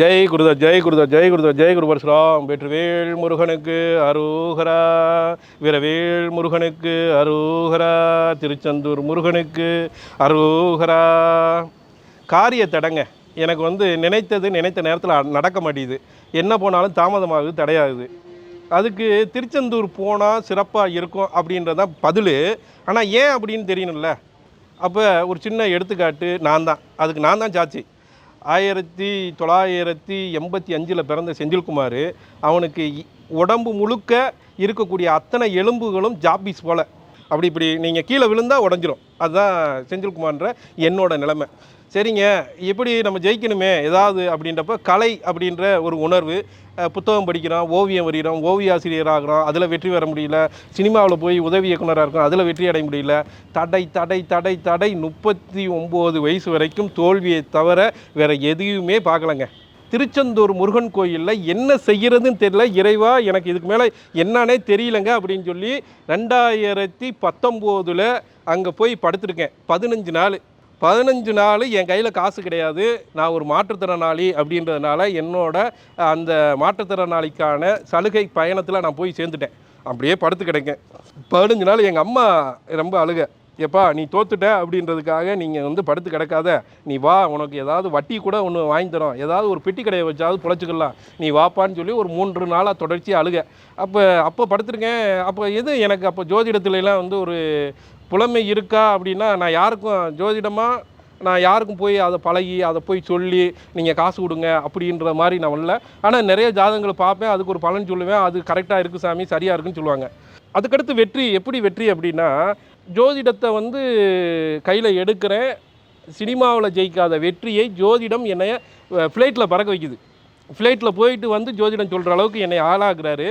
ஜெய் குருதா ஜெய் குருதா ஜெய் குருதா ஜெய் குரு பரசுராம். வெற்றிவேல் முருகனுக்கு அரோகரா. வீரவேல் முருகனுக்கு அரோகரா. திருச்செந்தூர் முருகனுக்கு அரோகரா. காரிய தடங்க. எனக்கு வந்து நினைத்தது நினைத்த நேரத்தில் நடக்க மாட்டேது என்ன போனாலும் தாமதமாகுது தடையாகுது. அதுக்கு திருச்செந்தூர் போனால் சிறப்பாக இருக்கும் அப்படின்றதான் பதில். ஆனால் ஏன் அப்படின்னு தெரியணும்ல. அப்போ ஒரு சின்ன எடுத்துக்காட்டு நான் தான் அதுக்கு நான் தான் சாட்சி. ஆயிரத்தி தொள்ளாயிரத்தி எண்பத்தி அஞ்சில் பிறந்த செந்தில்குமார் அவனுக்கு உடம்பு முழுக்க இருக்கக்கூடிய அத்தனை எலும்புகளும் ஜாப்பீஸ் போல். அப்படி இப்படி நீங்கள் கீழே விழுந்தா உடஞ்சிரும். அதுதான் செந்தில்குமார்ன்ற என்னோட நிலைமை. சரிங்க எப்படி நம்ம ஜெயிக்கணுமே ஏதாவது அப்படின்றப்ப கலை அப்படின்ற ஒரு உணர்வு புத்தகம் படிக்கிறோம் ஓவியம் வரைகிறோம் ஓவிய ஆசிரியர் ஆகிறோம் அதில் வெற்றி பெற முடியல சினிமாவில் போய் உதவி இயக்குனராக இருக்கோம் அதில் வெற்றி அடைய முடியல தடை தடை தடை தடை முப்பத்தி ஒம்பது வயசு வரைக்கும் தோல்வியை தவிர வேறு எதையுமே பார்க்கலங்க. திருச்செந்தூர் முருகன் கோயிலில் என்ன செய்கிறதுன்னு தெரியல இறைவா எனக்கு இதுக்கு மேலே என்னன்னே தெரியலங்க அப்படின்னு சொல்லி ரெண்டாயிரத்தி பத்தொம்போதில் அங்கே போய் படுத்திருக்கேன் பதினஞ்சு நாள். பதினஞ்சு நாள் என் கையில் காசு கிடையாது. நான் ஒரு மாற்றுத்திறனாளி அப்படின்றதுனால என்னோட அந்த மாற்றுத்திறனாளிக்கான சலுகை பயணத்தில் நான் போய் சேர்ந்துட்டேன். அப்படியே படுத்து கிடக்கேன். பதினஞ்சு நாள் எங்கள் அம்மா ரொம்ப அழுக. எப்பா நீ தோத்துட்ட? அப்படின்றதுக்காக நீங்கள் வந்து படுத்து கிடக்காத. நீ வா உனக்கு ஏதாவது வட்டி கூட ஒன்று வாங்கி தரோம். ஏதாவது ஒரு பெட்டி கடையை வச்சாவது பொழைச்சிக்கலாம் நீ வாப்பான்னு சொல்லி ஒரு மூன்று நாளாக தொடர்ச்சி அழுக. அப்போ அப்போ படுத்துருக்கேன். அப்போ எது எனக்கு? அப்போ ஜோதிடத்துலலாம் வந்து ஒரு புலமை இருக்கா அப்படின்னா நான் யாருக்கும் ஜோதிடமாக நான் யாருக்கும் போய் அதை பழகி அதை போய் சொல்லி நீங்கள் காசு கொடுங்க அப்படின்ற மாதிரி நான் வரல. ஆனால் நிறைய ஜாதகங்களை பார்ப்பேன். அதுக்கு ஒரு பலன் சொல்லுவேன். அது கரெக்டாக இருக்குது சாமி சரியாக இருக்குன்னு சொல்லுவாங்க. அதுக்கடுத்து வெற்றி. எப்படி வெற்றி அப்படின்னா ஜோதிடத்தை வந்து கையில் எடுக்கிறேன். சினிமாவில் ஜெயிக்காத வெற்றியை ஜோதிடம் என்னை ஃப்ளைட்டில் பறக்க வைக்குது. ஃப்ளைட்டில் போயிட்டு வந்து ஜோதிடம் சொல்கிற அளவுக்கு என்னை ஆளாகிறாரு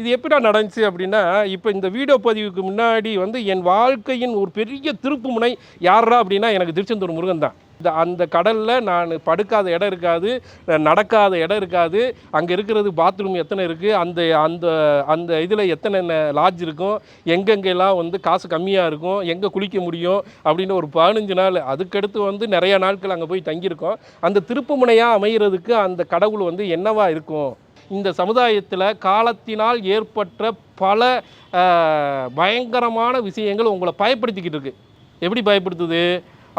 இது எப்படிடா நடந்துச்சு அப்படின்னா இப்போ இந்த வீடியோ பதிவுக்கு முன்னாடி வந்து என் வாழ்க்கையின் ஒரு பெரிய திருப்பு முனை யாரா அப்படின்னா எனக்கு திருச்செந்தூர் முருகன் தான். இந்த அந்த கடலில் நான் படுக்காத இடம் இருக்காது நடக்காத இடம் இருக்காது. அங்கே இருக்கிறது பாத்ரூம் எத்தனை இருக்குது அந்த அந்த அந்த இதில் எத்தனை லாட்ஜ் இருக்கும்? எங்கெங்கெல்லாம் வந்து காசு கம்மியாக இருக்கும்? எங்கே குளிக்க முடியும்? அப்படின்னு ஒரு பதினஞ்சு நாள் அதுக்கடுத்து வந்து நிறைய நாட்கள் அங்கே போய் தங்கியிருக்கோம். அந்த திருப்புமுனையாக அமைகிறதுக்கு அந்த கடவுள் வந்து என்னவாக இருக்கும்? இந்த சமுதாயத்தில் காலத்தினால் ஏற்பட்ட பல பயங்கரமான விஷயங்கள் உங்களை பயப்படுத்திக்கிட்டு இருக்குது எப்படி பயப்படுத்துது?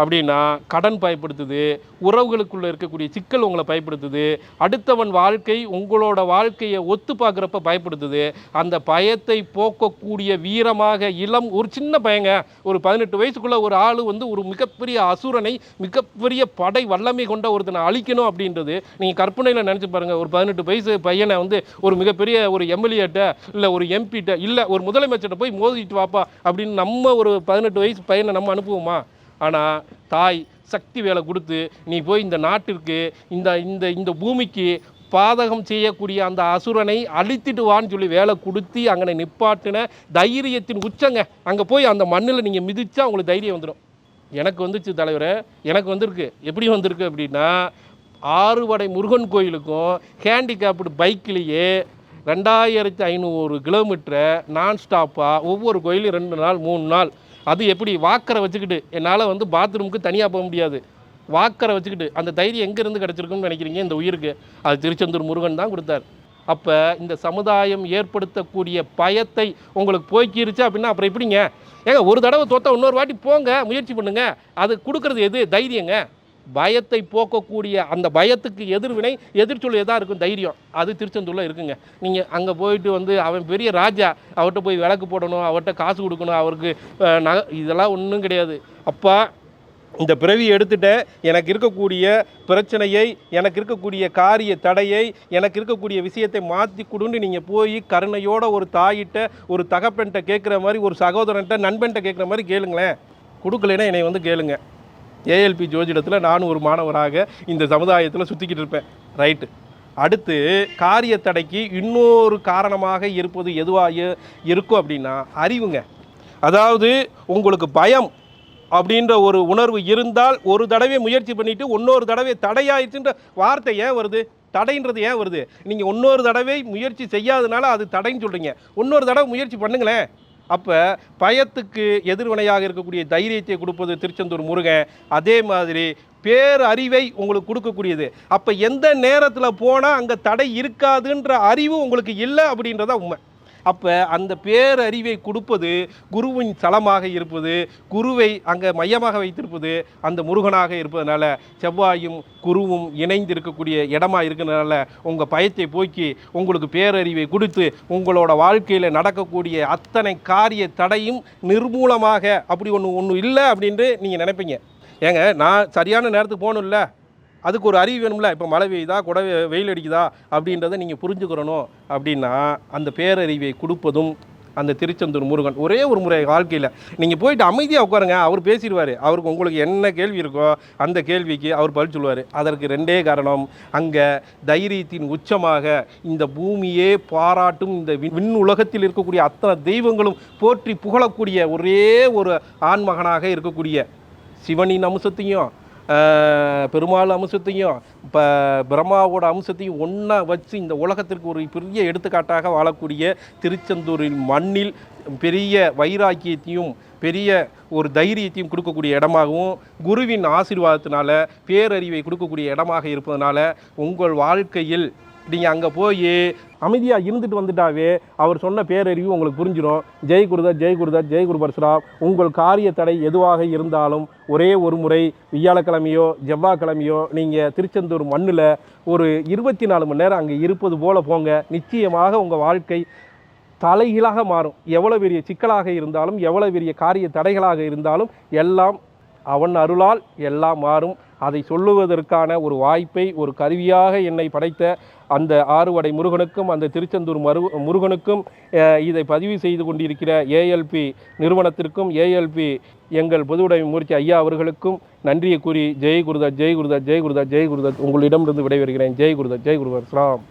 அப்படின்னா கடன் பயப்படுத்துது உறவுகளுக்குள்ளே இருக்கக்கூடிய சிக்கல் உங்களை பயப்படுத்துது அடுத்தவன் வாழ்க்கை உங்களோட வாழ்க்கையை ஒத்து பார்க்குறப்ப பயப்படுத்துது. அந்த பயத்தை போக்கக்கூடிய வீரமாக இளம் ஒரு சின்ன பையங்க ஒரு பதினெட்டு வயசுக்குள்ளே ஒரு ஆள் வந்து ஒரு மிகப்பெரிய அசுரனை மிகப்பெரிய படை வல்லமை கொண்ட ஒருத்தனை அழிக்கணும் அப்படின்றது நீங்கள் கற்பனையில் நினச்சி பாருங்கள் ஒரு பதினெட்டு வயசு பையனை வந்து ஒரு மிகப்பெரிய ஒரு எம்எல்ஏட்ட இல்லை ஒரு எம்பிட்ட இல்லை ஒரு முதலமைச்சர்கிட்ட போய் மோதிட்டு வாப்பா அப்படின்னு நம்ம ஒரு பதினெட்டு வயசு பையனை நம்ம அனுப்புவோமா? ஆனால் தாய் சக்தி வேலை கொடுத்து நீ போய் இந்த நாட்டிற்கு இந்த இந்த இந்த பூமிக்கு பாதகம் செய்யக்கூடிய அந்த அசுரனை அழித்திட்டு வான்னு சொல்லி வேலை கொடுத்து அங்கே நிப்பாட்டின தைரியத்தின் உச்சங்க. அங்கே போய் அந்த மண்ணில் நீங்கள் மிதிச்சா உங்களுக்கு தைரியம் வந்துடும் எனக்கு வந்துச்சு தலைவர் எனக்கு வந்திருக்கு. எப்படி வந்திருக்கு அப்படின்னா ஆறுவடை முருகன் கோயிலுக்கும் ஹேண்டிகேப்டு பைக்லேயே ரெண்டாயிரத்தி ஐநூறு கிலோமீட்டரை நான் ஸ்டாப்பாக ஒவ்வொரு கோயிலும் ரெண்டு நாள் மூணு நாள் அது எப்படி வாக்கரை வச்சுக்கிட்டு என்னால் வந்து பாத்ரூமுக்கு தனியாக போக முடியாது. வாக்கரை வச்சுக்கிட்டு அந்த தைரியம் எங்கேருந்து கிடச்சிருக்குன்னு நினைக்கிறீங்க? இந்த உயிருக்கு. அது திருச்செந்தூர் முருகன் தான் கொடுத்தார். அப்போ இந்த சமுதாயம் ஏற்படுத்தக்கூடிய பயத்தை உங்களுக்கு போய்க்கிருச்சு அப்படின்னா அப்புறம் எப்படிங்க? ஏங்க ஒரு தடவை தோத்தா இன்னொரு வாட்டி போங்க முயற்சி பண்ணுங்க. அது கொடுக்குறது எது? தைரியங்க. பயத்தை போக்கக்கூடிய அந்த பயத்துக்கு எதிர்வினை எதிர்ச்சொல் தான் இருக்கும் தைரியம். அது திருச்செந்தூரில் இருக்குங்க. நீங்கள் அங்கே போயிட்டு வந்து அவன் பெரிய ராஜா அவர்கிட்ட போய் விளக்கு போடணும் அவர்கிட்ட காசு கொடுக்கணும் அவருக்கு நக இதெல்லாம் ஒன்றும் கிடையாது. அப்பா இந்த பிறவி எடுத்துட்டேன் எனக்கு இருக்கக்கூடிய பிரச்சனையை எனக்கு இருக்கக்கூடிய காரிய தடையை எனக்கு இருக்கக்கூடிய விஷயத்தை மாற்றி கொடுன்னு நீங்கள் போய் கருணையோட ஒரு தாயிட்ட ஒரு தகப்பன்கிட்ட கேட்குற மாதிரி ஒரு சகோதரன்ட்ட நண்பன்கிட்ட கேட்குற மாதிரி கேளுங்களேன். கொடுக்கலைன்னா என்னை வந்து கேளுங்க. ஏஎல்பி ஜோதிடத்தில் நானும் ஒரு மாணவராக இந்த சமுதாயத்தில் சுற்றிக்கிட்டு இருப்பேன். ரைட்டு அடுத்து காரிய தடைக்கு இன்னொரு காரணமாக இருப்பது எதுவாக இருக்கும் அப்படின்னா அறிவுங்க. அதாவது உங்களுக்கு பயம் அப்படின்ற ஒரு உணர்வு இருந்தால் ஒரு தடவை முயற்சி பண்ணிவிட்டு இன்னொரு தடவை தடையாயிடுச்சுன்ற வார்த்தை ஏன் வருது? தடைன்றது ஏன் வருது? நீங்கள் இன்னொரு தடவை முயற்சி செய்யாதனால அது தடைன்னு சொல்கிறீங்க இன்னொரு தடவை முயற்சி பண்ணுங்களேன். அப்போ பயத்துக்கு எதிர்வினையாக இருக்கக்கூடிய தைரியத்தை கொடுப்பது திருச்செந்தூர் முருகன். அதே மாதிரி பேரறிவை உங்களுக்கு கொடுக்கக்கூடியது. அப்போ எந்த நேரத்தில் போனால் அங்கே தடை இருக்காதுன்ற அறிவு உங்களுக்கு இல்லை அப்படின்றதான் உண்மை. அப்போ அந்த பேரறிவை கொடுப்பது குருவின் தலமாக இருப்பது குருவை அங்கே மையமாக வைத்திருப்பது அந்த முருகனாக இருப்பதனால செவ்வாயும் குருவும் இணைந்து இருக்கக்கூடிய இடமா இருக்கிறதுனால உங்கள் பயத்தை போக்கி உங்களுக்கு பேரறிவை கொடுத்து உங்களோட வாழ்க்கையில் நடக்கக்கூடிய அத்தனை காரிய தடையும் நிர்மூலமாக அப்படி ஒன்று ஒன்று இல்லை அப்படின்ட்டு நீங்கள் நினைப்பீங்க. ஏங்க நான் சரியான நேரத்துக்கு போகணும்ல? அதுக்கு ஒரு அறிவு வேணும்ல. இப்போ மழை பெய்யுதா குடை வெயில் அடிக்குதா அப்படின்றத நீங்கள் புரிஞ்சுக்கிறணும் அப்படின்னா அந்த பேரறிவை கொடுப்பதும் அந்த திருச்செந்தூர் முருகன். ஒரே ஒரு முறை வாழ்க்கையில். நீங்கள் போயிட்டு அமைதியாக உட்காருங்க. அவர் பேசிடுவார். அவருக்கு உங்களுக்கு என்ன கேள்வி இருக்கோ அந்த கேள்விக்கு அவர் பதில் சொல்லுவார். அதற்கு ரெண்டே காரணம். அங்கே தைரியத்தின் உச்சமாக இந்த பூமியே பாராட்டும் இந்த விண் உலகத்தில் இருக்கக்கூடிய அத்தனை தெய்வங்களும் போற்றி புகழக்கூடிய ஒரே ஒரு ஆண்மகனாக இருக்கக்கூடிய சிவனின் அம்சத்தையும் பெருமாள் அம்சத்தையும் இப்போ பிரம்மாவோட அம்சத்தையும் ஒன்றா வச்சு இந்த உலகத்திற்கு ஒரு பெரிய எடுத்துக்காட்டாக வாழக்கூடிய திருச்செந்தூரின் மண்ணில் பெரிய வைராக்கியத்தையும் பெரிய ஒரு தைரியத்தையும் கொடுக்கக்கூடிய இடமாகவும் குருவின் ஆசீர்வாதத்தினால பேரறிவை கொடுக்கக்கூடிய இடமாக இருப்பதனால உங்கள் வாழ்க்கையில் நீங்கள் அங்கே போய் அமைதியாக இருந்துட்டு வந்துட்டாவே அவர் சொன்ன பேரறிவு உங்களுக்கு புரிஞ்சிடும் ஜெய் குருதர் ஜெய் குருதர் ஜெய் குரு பரசுராம் உங்கள் காரிய தடை எதுவாக இருந்தாலும் ஒரே ஒரு முறை வியாழக்கிழமையோ செவ்வாய்க்கிழமையோ நீங்கள் திருச்செந்தூர் மண்ணில் ஒரு இருபத்தி நாலு மணி நேரம் அங்கே இருப்பது போல் போங்க. நிச்சயமாக உங்கள் வாழ்க்கை தலைகீழாக மாறும். எவ்வளோ பெரிய சிக்கலாக இருந்தாலும் எவ்வளோ பெரிய காரிய தடைகளாக இருந்தாலும் எல்லாம் அவன் அருளால் எல்லாம் மாறும். அதை சொல்லுவதற்கான ஒரு வாய்ப்பை ஒரு கருவியாக என்னை படைத்த அந்த ஆறுவடை முருகனுக்கும் அந்த திருச்செந்தூர் மரு முருகனுக்கும் இதை பதிவு செய்து கொண்டிருக்கிற ஏஎல்பி நிறுவனத்திற்கும் ஏஎல்பி எங்கள் பொதுவுடைமை மூர்த்தி ஐயா அவர்களுக்கும் நன்றியை கூறி ஜெய் குருதா ஜெய் குருதா ஜெய் குருதா ஜெய் குருதா உங்களிடமிருந்து விடைபெறுகிறேன். ஜெய் குருதா ஜெய் குருதா ஸ்லாம்